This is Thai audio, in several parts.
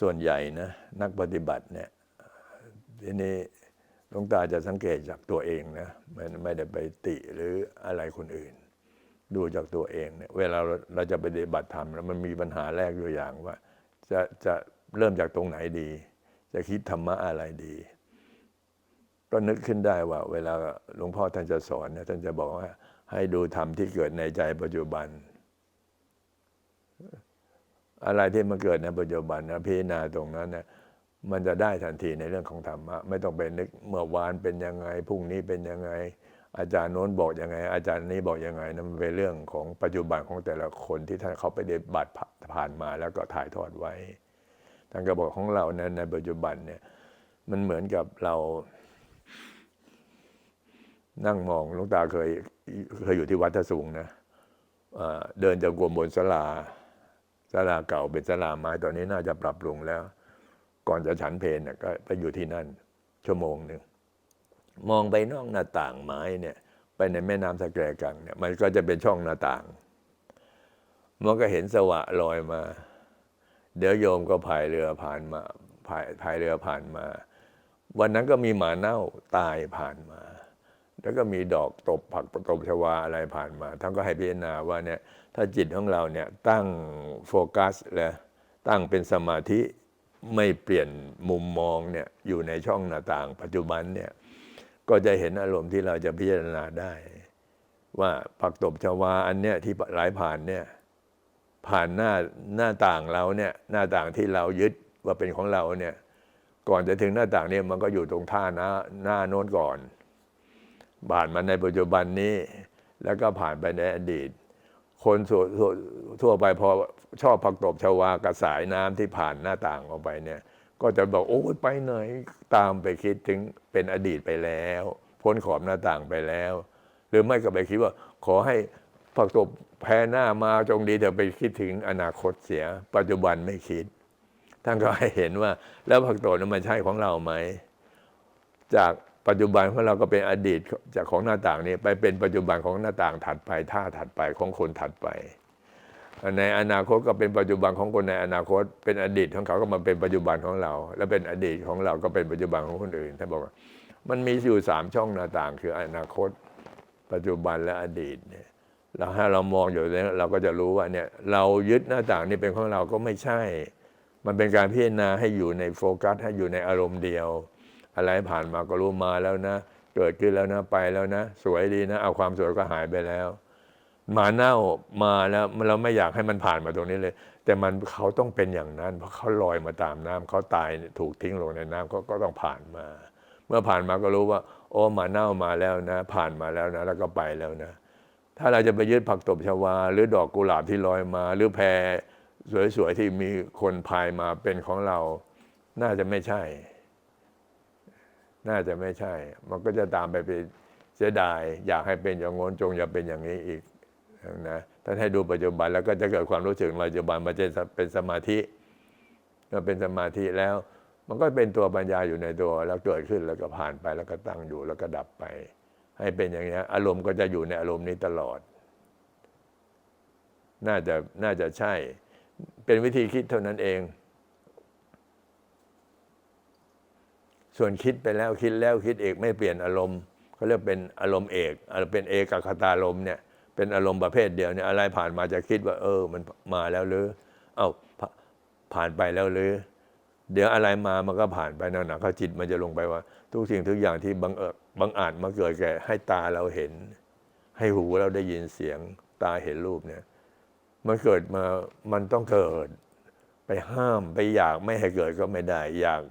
ส่วนใหญ่นะนักปฏิบัติเนี่ยทีนี้หลวงตาจะสังเกตจากตัวเองนะไม่ไม่ได้ไปติหรืออะไรคนอื่น ดูจากตัวเองเนี่ยเวลาเราเราจะปฏิบัติธรรมแล้วมันมีปัญหาแรกอยู่อย่างว่า จะจะเริ่มจากตรงไหนดี จะคิดธรรมะอะไรดี ก็นึกขึ้นได้ว่า เวลาหลวงพ่อท่านจะสอนเนี่ยท่านจะบอกว่า ให้ดูธรรมที่เกิดในใจปัจจุบัน อะไรที่มันเกิดในปัจจุบันนะพิจารณาตรงนั้นเนี่ยมันจะได้ทันทีในเรื่องของธรรมะไม่ต้องไปนึกเมื่อวานเป็นยังไงพรุ่งนี้เป็นยังไง อาจารย์โน้นบอกยังไง อาจารย์นี้บอกยังไงนะมันเป็นเรื่องของปัจจุบันของแต่ละคนที่ท่านเขาไปได้บัตผ่านมาแล้วก็ถ่ายทอดไว้ท่านก็บอกของเราในในปัจจุบันเนี่ยมันเหมือนกับเรา นั่งมองหลวงตาเคยเคยอยู่ที่วัดทสุงนะเอ่อเดินจากกรมบนศาลา ศาลาเก่าเป็นศาลาไม้ตอนนี้น่าจะปรับปรุงแล้ว ก่อนจะฉันเพลนน่ะก็ไปอยู่ที่นั่น ชั่วโมงหนึ่งมองไปนอกหน้าต่างไม้เนี่ย ไปในแม่น้ำสะแกรกังเนี่ย มันก็จะเป็นช่องหน้าต่างมันก็เห็นสวะลอยมา เดี๋ยวโยมก็พายเรือผ่านมาพายพายเรือผ่านมา วันนั้นก็มีหมาเน่าตายผ่านมา แล้วก็มีดอกตบผักตบชวาอะไรผ่านมาท่านก็ให้พิจารณาว่าเนี่ยถ้าจิตของเราเนี่ยตั้งโฟกัสและตั้งเป็นสมาธิไม่เปลี่ยนมุมมองเนี่ยอยู่ในช่องหน้าต่าง ปัจจุบันเนี่ยก็จะเห็นอารมณ์ที่เราจะพิจารณาได้ ว่าผักตบชวาอันเนี้ยที่ไหลผ่านเนี่ยผ่านหน้าหน้าต่างเราเนี่ยหน้าต่างที่เรายึดว่าเป็นของเราเนี่ยก่อนจะถึงหน้าต่างเนี่ยมันก็อยู่ตรงท่าหน้าหน้าโน้นก่อน ผ่านมาในปัจจุบันนี้ แล้วก็ผ่านไปในอดีต คนทั่วทั่วทั่วไปพอชอบผักตบชวากระสายน้ำที่ผ่านหน้าต่างออกไปเนี่ย ก็จะบอกโอ้ยไปไหนตามไปคิดถึงเป็นอดีตไปแล้ว พ้นขอบหน้าต่างไปแล้ว หรือไม่ก็ไปคิดว่าขอให้ผักตบแพ้หน้ามาจงดีเดี๋ยวไปคิดถึงอนาคตเสีย ปัจจุบันไม่คิดท่านก็ให้เห็นว่า แล้วผักตบนั้นมันใช่ของเราไหมจาก ปัจจุบันของเราก็เป็นอดีตจากของหน้าต่างนี้ ไปเป็นปัจจุบันของหน้าต่างถัดไปท่าถัดไปของคนถัดไป ในอนาคตก็เป็นปัจจุบันของคนในอนาคต เป็นอดีตของเขาก็มาเป็นปัจจุบันของเรา แล้วเป็นอดีตของเราก็เป็นปัจจุบันของคนอื่นท่านบอกว่า มันมีอยู่สามช่องหน้าต่าง คืออนาคต ปัจจุบันและอดีตเนี่ยเราถ้าเรามองอยู่นี้เราก็จะรู้ว่าเนี่ยเรายึดหน้าต่างนี้เป็นของเราก็ไม่ใช่ มันเป็นการพิจารณาให้อยู่ในโฟกัสให้อยู่ในอารมณ์เดียว อะไรผ่านมาก็รู้มาแล้วนะ เกิดขึ้นแล้วนะไปแล้วนะ สวยดีนะ เอาความสวยก็หายไปแล้วหมาเน่ามาแล้วเราไม่อยากให้มันผ่านมาตรงนี้เลย แต่มันเขาต้องเป็นอย่างนั้น เพราะเขาลอยมาตามน้ำเขาตายถูกทิ้งลงในน้ำเขาก็ต้องผ่านมา เมื่อผ่านมาก็รู้ว่า โอ้หมาเน่ามาแล้วนะ ผ่านมาแล้วนะ แล้วก็ไปแล้วนะ ถ้าเราจะไปยึดผักตบชวา หรือดอกกุหลาบที่ลอยมา หรือแพสวยๆที่มีคนพายมาเป็นของเรา น่าจะไม่ใช่ น่าจะไม่ใช่ มันก็จะตามไปเป็นเสียดาย อยากให้เป็นอย่างงนจงอย่าเป็นอย่างนี้อีกนะถ้าให้ดูปัจจุบันแล้วก็จะเกิดความรู้สึกปัจจุบันมันจะเป็นสมาธิเมื่อเป็นสมาธิแล้ว มันก็เป็นตัวปัญญาอยู่ในตัวแล้วเกิดขึ้นแล้วก็ผ่านไปแล้วก็ตั้งอยู่แล้วก็ดับไป ให้เป็นอย่างนี้อารมณ์ก็จะอยู่ในอารมณ์นี้ตลอด น่าจะน่าจะใช่ เป็นวิธีคิดเท่านั้นเอง ส่วนคิดไปแล้วคิดแล้วคิดเอกไม่เปลี่ยนอารมณ์เขาเรียกเป็นอารมณ์เอกเป็นเอกคตารมเนี่ยเป็นอารมณ์ประเภทเดียวเนี่ยอะไรผ่านมาจะคิดว่า เออ มันมาแล้วหรือ เอ้าผ่านไปแล้วหรือ เดี๋ยวอะไรมามันก็ผ่านไปนั่นนะเขาจิตมันจะลงไปว่า ทุกสิ่งทุกอย่างที่บังเอิญบังอาจมาเกิดแก่ให้ตาเราเห็น ให้หูเราได้ยินเสียงตาเห็นรูปเนี่ยมันเกิดมามันต้องเกิด ไปห้ามไปอยากไม่ให้เกิดก็ไม่ได้ อยาก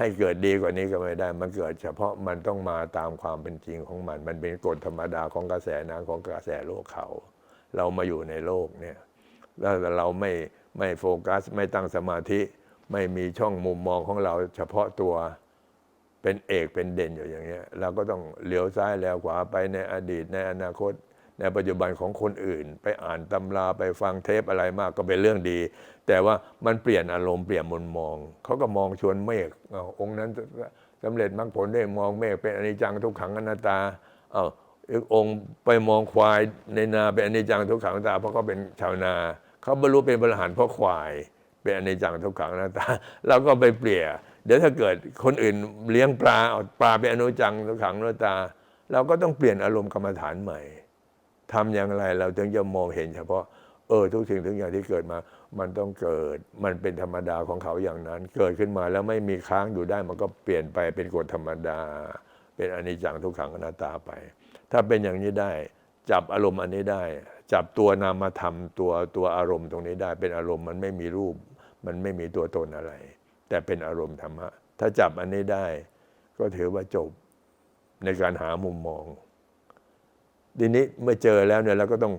ให้เกิดดีกว่านี้ก็ไม่ได้ มันเกิดเฉพาะมันต้องมาตามความเป็นจริงของมัน มันเป็นกฎธรรมดาของกระแสน้ำของกระแสโลกเขา เรามาอยู่ในโลกเนี่ยแล้วเราไม่ไม่โฟกัส ไม่ตั้งสมาธิ ไม่มีช่องมุมมองของเราเฉพาะตัวเป็นเอกเป็นเด่นอยู่อย่างเงี้ย เราก็ต้องเหลียวซ้ายแล้วขวาไปในอดีตในอนาคต ในปัจจุบันของคนอื่น ไปอ่านตำราไปฟังเทปอะไรมากก็เป็นเรื่องดี แต่ว่ามันเปลี่ยนอารมณ์เปลี่ยนมุมมอง เขาก็มองชวนเมฆองค์นั้นสำเร็จมรรคผลได้มองเมฆเป็นอนิจจังทุกขังอนัตตาเอาอีกองค์ไปมองควายในนาเป็นอนิจจังทุกขังอนัตตาเพราะเขาเป็นชาวนาเขาบรรลุเป็นบริหารเพราะควาย เป็นอนิจจังทุกขังอนัตตาเราก็ไปเปลี่ยนเดี๋ยวถ้าเกิดคนอื่นเลี้ยงปลาเอาปลาเป็นอนิจจังทุกขังอนัตตา เราก็ต้องเปลี่ยนอารมณ์กรรมฐานใหม่ ทำอย่างไรเราถึงจะมองเห็นเฉพาะเออทุกสิ่งทุกอย่างที่เกิดมา มันต้องเกิด มันเป็นธรรมดาของเขาอย่างนั้น เกิดขึ้นมาแล้วไม่มีค้างอยู่ได้ มันก็เปลี่ยนไปเป็นกฎธรรมดา เป็นอนิจจังทุกขังอนัตตาไป ถ้าเป็นอย่างนี้ได้ จับอารมณ์อันนี้ได้ จับตัวนามธรรมตัวตัวอารมณ์ตรงนี้ได้ เป็นอารมณ์มันไม่มีรูป มันไม่มีตัวตนอะไร แต่เป็นอารมณ์ธรรมะ ถ้าจับอันนี้ได้ ก็ถือว่าจบในการหามุมมอง ทีนี้เมื่อเจอแล้วเนี่ยเราก็ต้อง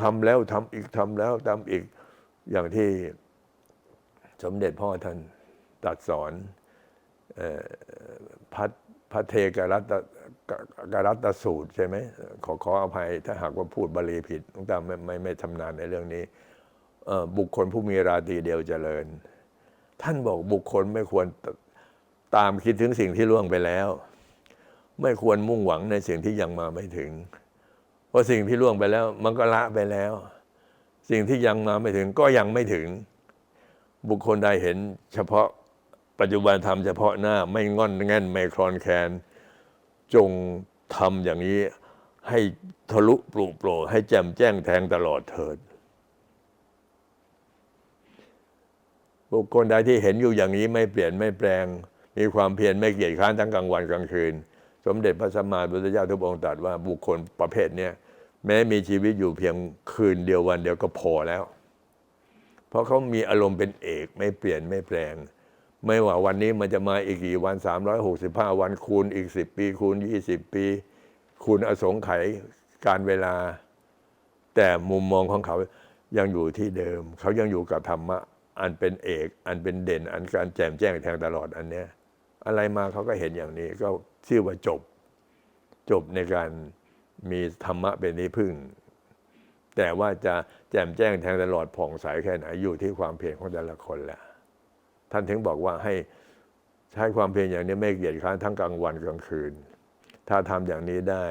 ทำแล้วทำอีกทำแล้วทำอีกอย่างที่สมเด็จพ่อท่านตัดสอนออพัทพระเทกรัตกรัตสูตรใช่ไหมขอขออภัยถ้าหากว่าพูดบาลีผิดหลวงตาไม่ไม่ไม่ชำนาญในเรื่องนี้บุคคลผู้มีราตรีเดียวเจริญ ท่านบอกบุคคลไม่ควรตามคิดถึงสิ่งที่ล่วงไปแล้ว ไม่ควรมุ่งหวังในสิ่งที่ยังมาไม่ถึง เพราะสิ่งที่ล่วงไปแล้ว มันก็ละไปแล้ว สิ่งที่ยังมาไม่ถึงก็ยังไม่ถึง บุคคลใดเห็น เฉพาะปัจจุบันทำเฉพาะหน้าไม่งอนแง่นไม่คลอนแคลนจงทำอย่างนี้ให้ทะลุปลุกโปร่ให้แจ่มแจ้งแทงตลอดเถิด บุคคลใดที่เห็นอยู่อย่างนี้ไม่เปลี่ยนไม่แปลง มีความเพียรไม่เกียจค้านทั้งกลางวันกลางคืน สมเด็จพระสัมมาสัมพุทธเจ้าทุกองค์ตรัสว่าบุคคลประเภทเนี้แม้มีชีวิตอยู่เพียงคืนเดียววันเดียวก็พอแล้ว เพราะเขามีอารมณ์เป็นเอกไม่เปลี่ยนไม่แปลง ไม่ว่าวันนี้มันจะมาอีกกี่วัน 365 วันคูณอีก 10 ปีคูณ 20 ปี คูณอสงไขยการเวลา แต่มุมมองของเขายังอยู่ที่เดิม เขายังอยู่กับธรรมะอันเป็นเอก อันเป็นเด่น อันการแจ่มแจ้งแทงตลอดอันเนี้ยอะไรมาเขาก็เห็นอย่างนี้ก็ ชื่อว่าจบ จบในการมีธรรมะเป็นที่พึ่ง แต่ว่าจะแจ่มแจ้งแทงตลอดผ่องใสแค่ไหนอยู่ที่ความเพียรของแต่ละคนแหละท่านถึงบอกว่าให้ใช้ความเพียรอย่างนี้ไม่เกียจค้านทั้งกลางวันกลางคืน ถ้าทำอย่างนี้ได้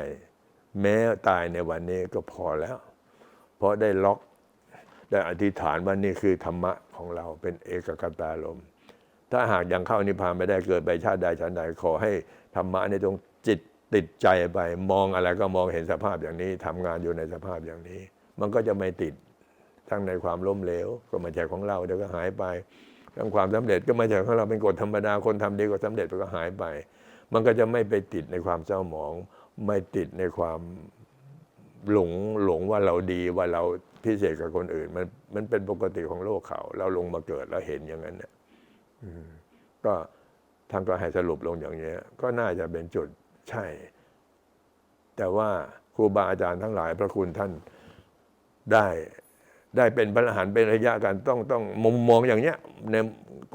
แม้ตายในวันนี้ก็พอแล้ว เพราะได้ล็อกได้อธิษฐานว่านี่คือธรรมะของเราเป็นเอกกตารม ถ้าหากยังเข้านิพพานไม่ได้เกิดไปชาติใดชาติใดขอให้ธรรมะในตรงจิตติดใจไป มองอะไรก็มองเห็นสภาพอย่างนี้ทำงานอยู่ในสภาพอย่างนี้ มันก็จะไม่ติดทั้งในความล้มเหลวก็มาจากของเราเดี๋ยวก็หายไปทั้งความสำเร็จก็มาจากของเราเป็นกฎธรรมดาคนทำดีก็สำเร็จก็หายไป มันก็จะไม่ไปติดในความเศร้าหมอง ไม่ติดในความหลงหลงว่าเราดีว่าเราพิเศษกับคนอื่น มันมันเป็นปกติของโลกเขา เราลงมาเกิดแล้วเห็นอย่างนั้นเนี่ย ก็ทางก็ให้สรุปลงอย่างนี้ยก็น่าจะเป็นจุดใช่ แต่ว่าครูบาอาจารย์ทั้งหลาย พระคุณท่านได้ได้เป็นพระอรหันต์เป็นระยะกันต้องต้องมุมมองอย่างเนี้ยใน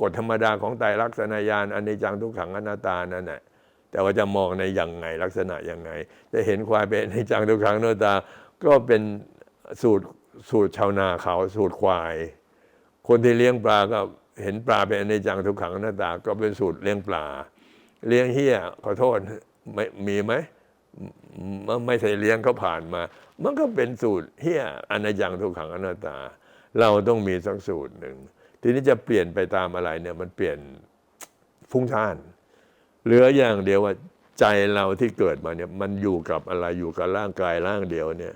กฎธรรมดาของไตรลักษณญาณอนิจจังทุกขังอนัตตานั่นแหละแต่ว่าจะมองในอย่างไงลักษณะอย่างไง จะเห็นควายเป็นอนิจจังทุกขังอนัตตา ก็เป็นสูตรสูตรชาวนาเขาสูตรควาย คนที่เลี้ยงปลาก็ เห็นปลาเป็นอนิจังทุกขังอนัตตา ก็เป็นสูตรเลี้ยงปลา เลี้ยงเฮียขอโทษไม่มีไหมไม่ไม่ใช่เลี้ยงเขาผ่านมา มันก็เป็นสูตรเฮียอนิจจังทุกขังอนัตตา เราต้องมีสักสูตรหนึ่ง ทีนี้จะเปลี่ยนไปตามอะไรเนี่ยมันเปลี่ยนฟุ้งซ่านเหลืออย่างเดียวว่าใจเราที่เกิดมาเนี่ยมันอยู่กับอะไรอยู่กับร่างกายร่างเดียวเนี่ย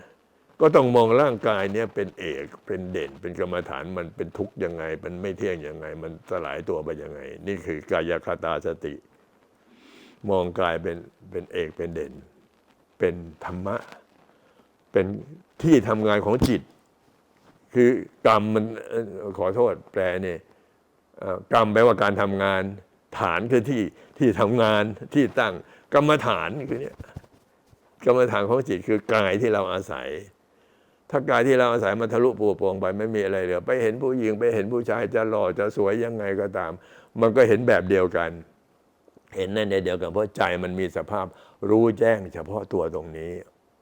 ก็ต้องมองร่างกายเนี่ยเป็นเอกเป็นเด่นเป็นกรรมฐานมันเป็นทุกข์ยังไง มันไม่เที่ยงยังไง มันสลายตัวไปยังไง นี่คือกายคตาสติ มองกายเป็นเป็นเอกเป็นเด่น เป็นธรรมะ เป็นที่ทำงานของจิต คือกรรมมันขอโทษแปลเนี่ยกรรมแปลว่าการทำงาน ฐานคือที่ที่ทำงานที่ตั้งกรรมฐานคือเนี่ยกรรมฐานของจิตคือกายที่เราอาศัย ถ้ากายที่เราอาศัยมันทะลุปูโปรงไปไม่มีอะไรเหลือไปเห็นผู้หญิงไปเห็นผู้ชายจะหล่อจะสวยยังไงก็ตาม มันก็เห็นแบบเดียวกัน เห็นในเดียวกันเพราะใจมันมีสภาพรู้แจ้งเฉพาะตัวตรงนี้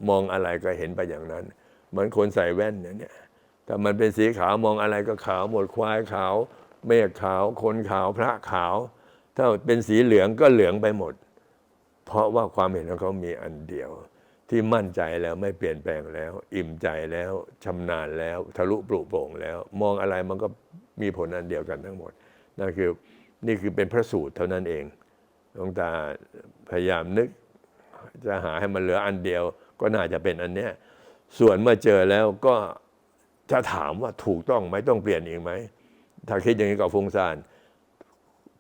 มองอะไรก็เห็นไปอย่างนั้น เหมือนคนใส่แว่นเนี่ยถ้ามันเป็นสีขาวมองอะไรก็ขาวหมดควายขาว เมฆขาว คนขาวพระขาว ถ้าเป็นสีเหลืองก็เหลืองไปหมด เพราะว่าความเห็นของเขามีอันเดียว ที่มั่นใจแล้วไม่เปลี่ยนแปลงแล้ว อิ่มใจแล้วชำนาญแล้ว ทะลุปลุกโปร่งแล้ว มองอะไรมันก็มีผลอันเดียวกันทั้งหมดนั่นคือนี่คือเป็นพระสูตรเท่านั้นเองหลวงตาพยายามนึก จะหาให้มันเหลืออันเดียว ก็น่าจะเป็นอันเนี้ยส่วนเมื่อเจอแล้วก็จะถามว่าถูกต้องไหมต้องเปลี่ยนอีกไหมถ้าคิดอย่างนี้ก็ฟุ้งซ่าน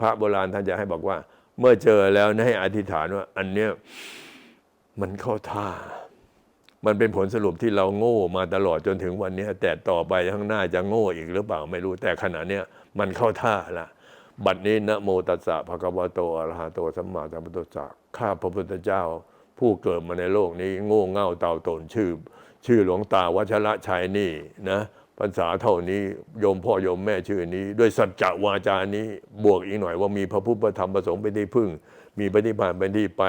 พระโบราณท่านจะให้บอกว่า เมื่อเจอแล้วให้อธิษฐานว่า อันเนี้ย มันเข้าท่า มันเป็นผลสรุปที่เราโง่มาตลอดจนถึงวันนี้แต่ต่อไปข้างหน้าจะโง่อีกหรือเปล่าไม่รู้แต่ขณะเนี้ยมันเข้าท่าละบัดนี้นะโมตัสสะภะคะวะโตอะระหะโตสัมมาสัมพุทธัสสะข้าพระพุทธเจ้า ผู้เกิดมาในโลกนี้ โง่เง่าเต่าตนชื่อ ชื่อหลวงตาวัชระชัยนี่นะภาษาเท่านี้โยมพ่อโยมแม่ชื่อนี้ ด้วยสัจจวาจานี้บวกอีกหน่อยว่ามีพระพุทธธรรมประสงค์เป็นที่พึ่ง มีปฏิภาณเป็นที่ไป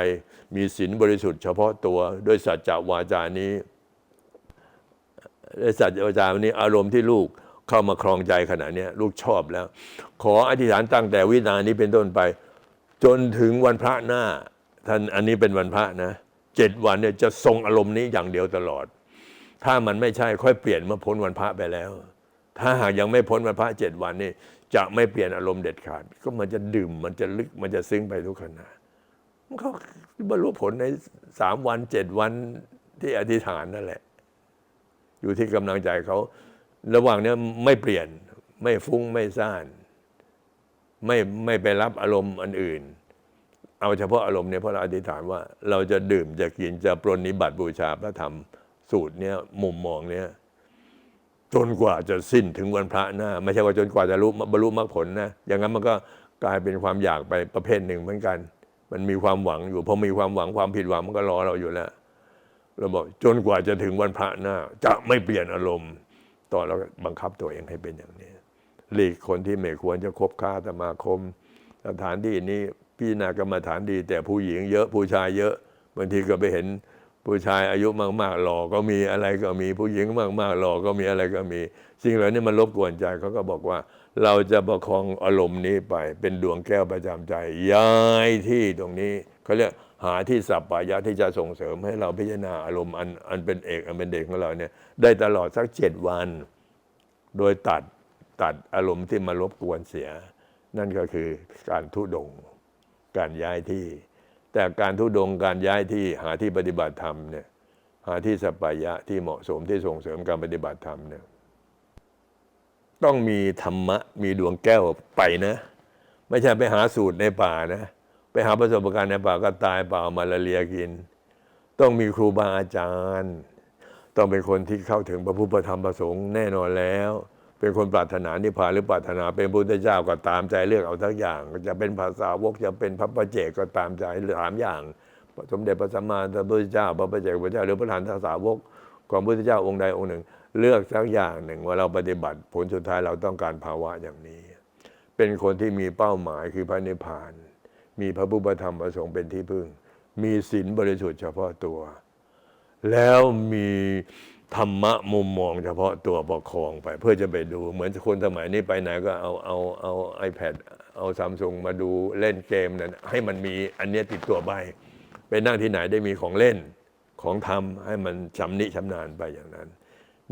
มีศีลบริสุทธิ์เฉพาะตัวด้วยสัจจะวาจานี้ด้วยสัจจะวาจานี้อารมณ์ที่ลูกเข้ามาครองใจขณะนี้ลูกชอบแล้ว ขออธิษฐานตั้งแต่วินานี้เป็นต้นไป จนถึงวันพระหน้า ท่านอันนี้เป็นวันพระนะเจ็ดวันเนี่ยจะทรงอารมณ์นี้อย่างเดียวตลอด ถ้ามันไม่ใช่ค่อยเปลี่ยนเมื่อพ้นวันพระไปแล้ว ถ้าหากยังไม่พ้นวันพระเจ็ดวันนี่จะไม่เปลี่ยนอารมณ์เด็ดขาด ก็มันจะดื่มมันจะลึกมันจะซึ้งไปทุกขณะ มันเขาบรรลุผลในสามวันเจ็ดวันที่อธิษฐานนั่นแหละ อยู่ที่กำลังใจเขา ระหว่างนี้ไม่เปลี่ยน ไม่ฟุ้งไม่ซ่าน ไม่ไม่ไปรับอารมณ์อันอื่น เอาเฉพาะอารมณ์เนี่ยเพราะเราอธิษฐานว่า เราจะดื่มจะกินจะปรนนิบัติบูชาพระธรรมสูตรเนี้ยมุมมองเนี้ยจนกว่าจะสิ้นถึงวันพระหน้า ไม่ใช่ว่าจนกว่าจะรู้บรรลุมรรคผลนะอย่างนั้นมันก็กลายเป็นความอยากไปประเภทหนึ่งเหมือนกัน มันมีความหวังอยู่พอมีความหวังความผิดหวังมันก็รอเราอยู่แล้วเราบอกจนกว่าจะถึงวันพระหน้า จะไม่เปลี่ยนอารมณ์ต่อเราบังคับตัวเองให้เป็นอย่างนี้หลีกคนที่ไม่ควรจะคบค้าสมาคม สถานที่นี้พี่นากรรมฐานดี แต่ผู้หญิงเยอะผู้ชายเยอะบางทีก็ไปเห็นผู้ชายอายุมากๆหล่อก็มีอะไรก็มีผู้หญิงมากๆหล่อก็มีอะไรก็มีสิ่งเหล่านี้มันรบกวนใจเขาก็บอกว่า เราจะประคองอารมณ์นี้ไป เป็นดวงแก้วประจำใจ ย้ายที่ตรงนี้เขาเรียกหาที่สัปปายะที่จะส่งเสริมให้เราพิจารณาอารมณ์อันอันเป็นเอกอันเป็นเด็กของเราเนี่ยได้ตลอดสักเจ็ดวัน โดยตัดตัดอารมณ์ที่มารบกวนเสีย นั่นก็คือการทุดง การย้ายที่ แต่การทุดงการย้ายที่หาที่ปฏิบัติธรรมเนี่ยหาที่สัปปายะที่เหมาะสมที่ส่งเสริมการปฏิบัติธรรมเนี่ย ต้องมีธรรมะ มีดวงแก้วไปนะ ไม่ใช่ไปหาสูตรในป่านะ ไปหาประสบการณ์ในป่าก็ตายเปล่ามาลาเรียกิน ต้องมีครูบาอาจารย์ ต้องเป็นคนที่เข้าถึงพระพุทธธรรมประสงค์แน่นอนแล้ว เป็นคนปรารถนานิพพานหรือปรารถนาเป็นพุทธเจ้าก็ตามใจเลือกเอาทั้งอย่าง จะเป็นภาษาวกจะเป็นพระประเจกก็ตามใจสามอย่างสมเด็จพระสัมมาสัมพุทธเจ้า พระประเจกพระเจ้าหรือพระฐานสาวกของพระพุทธเจ้าองค์ใดองค์หนึ่ง เลือกสักอย่างหนึ่งว่าเราปฏิบัติผลสุดท้ายเราต้องการภาวะอย่างนี้ เป็นคนที่มีเป้าหมายคือพระนิพพาน มีพระพุทธธรรมประสงค์เป็นที่พึ่ง มีศีลบริสุทธิ์เฉพาะตัว แล้วมีธรรมะมุมมองเฉพาะตัวประคองไป เพื่อจะไปดู เหมือนคนสมัยนี้ไปไหนก็เอาเอาเอา iPad เอาซัมซุงมาดูเล่นเกมนั้นให้มันมีอันเนี้ยติดตัวไปไปนั่งที่ไหนได้มีของเล่นของทำให้มันชำนิชำนาญไปอย่างนั้น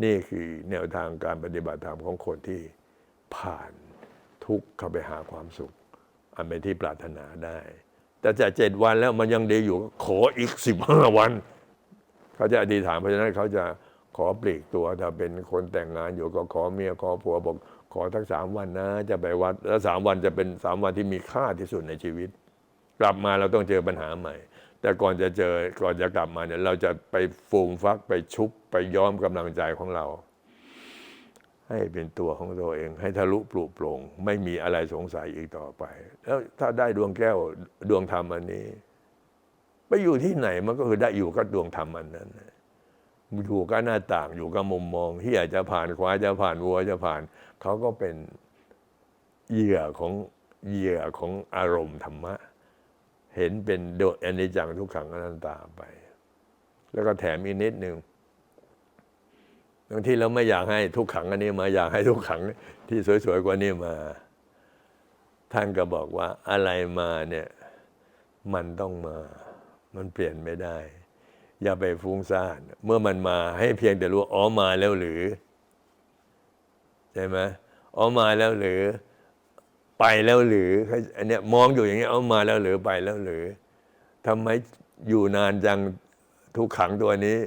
นี่คือแนวทางการปฏิบัติธรรมของคนที่ผ่านทุกข์เข้าไปหาความสุข อันเป็นที่ปรารถนาได้ แต่จะเจ็ดวันแล้วมันยังดีอยู่ ขออีกสิบห้าวัน เขาจะอธิษฐานเพราะฉะนั้นเขาจะขอปลีกตัวถ้าเป็นคนแต่งงานอยู่ก็ขอเมียขอผัวบอกขอทั้งสามวันนะ จะไปวัดแล้วสามวันจะเป็นสามวันที่มีค่าที่สุดในชีวิต กลับมาเราต้องเจอปัญหาใหม่ แต่ก่อนจะเจอก่อนจะกลับมาเนี่ยเราจะไปฟูมฟักไปชุบไปย้อมกำลังใจของเรา ให้เป็นตัวของตัวเอง ให้ทะลุปลุกปร่งไม่มีอะไรสงสัยอีกต่อไป แล้วถ้าได้ดวงแก้วดวงธรรมอันนี้ ไปอยู่ที่ไหนมันก็คือได้อยู่กับดวงธรรมอันนั้นอยู่กับหน้าต่างอยู่กับมุมมองที่อยากจะผ่านควายจะผ่านวัวจะผ่านเขาก็เป็นเหยื่อของเหยื่อของอารมณ์ธรรมะ เห็นเป็นโดยอนิจจังทุกขังอนัตตาไป แล้วก็แถมอีกนิดหนึ่งบางทีเราไม่อยากให้ทุกขังอันนี้มาอยากให้ทุกขังที่สวยๆกว่านี้มา ท่านก็บอกว่าอะไรมาเนี่ยมันต้องมา มันเปลี่ยนไม่ได้ อย่าไปฟุ้งซ่าน เมื่อมันมาให้เพียงแต่รู้อ๋อมาแล้วหรือ ใช่ไหมเอมาแล้วหรือ ไปแล้วหรืออันเนี้ยมองอยู่อย่างเงี้ยเอามาแล้วหรือไปแล้วหรือทำไมอยู่นานจังทุกขังตัวนี้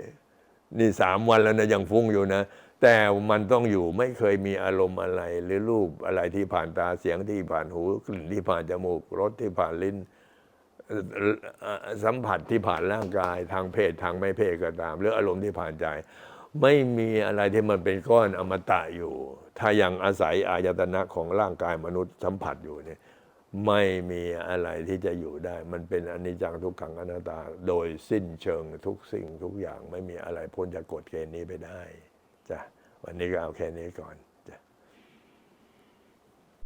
นี่สามวันแล้วนะยังฟุ้งอยู่นะ แต่มันต้องอยู่ไม่เคยมีอารมณ์อะไร หรือรูปอะไรที่ผ่านตาเสียงที่ผ่านหูกลิ่นที่ผ่านจมูกรสที่ผ่านลิ้นสัมผัสที่ผ่านร่างกายทางเพศทางไม่เพศก็ตาม หรืออารมณ์ที่ผ่านใจ ไม่มีอะไรที่มันเป็นก้อนอมตะอยู่ ถ้ายังอาศัยอายตนะของร่างกายมนุษย์สัมผัสอยู่เนี่ยไม่มีอะไรที่จะอยู่ได้ มันเป็นอนิจจังทุกขังอนัตตา โดยสิ้นเชิงทุกสิ่งทุกอย่างไม่มีอะไรพ้นจากกฎเกณฑ์นี้ไปได้จ้ะวันนี้ก็เอาแค่นี้ก่อน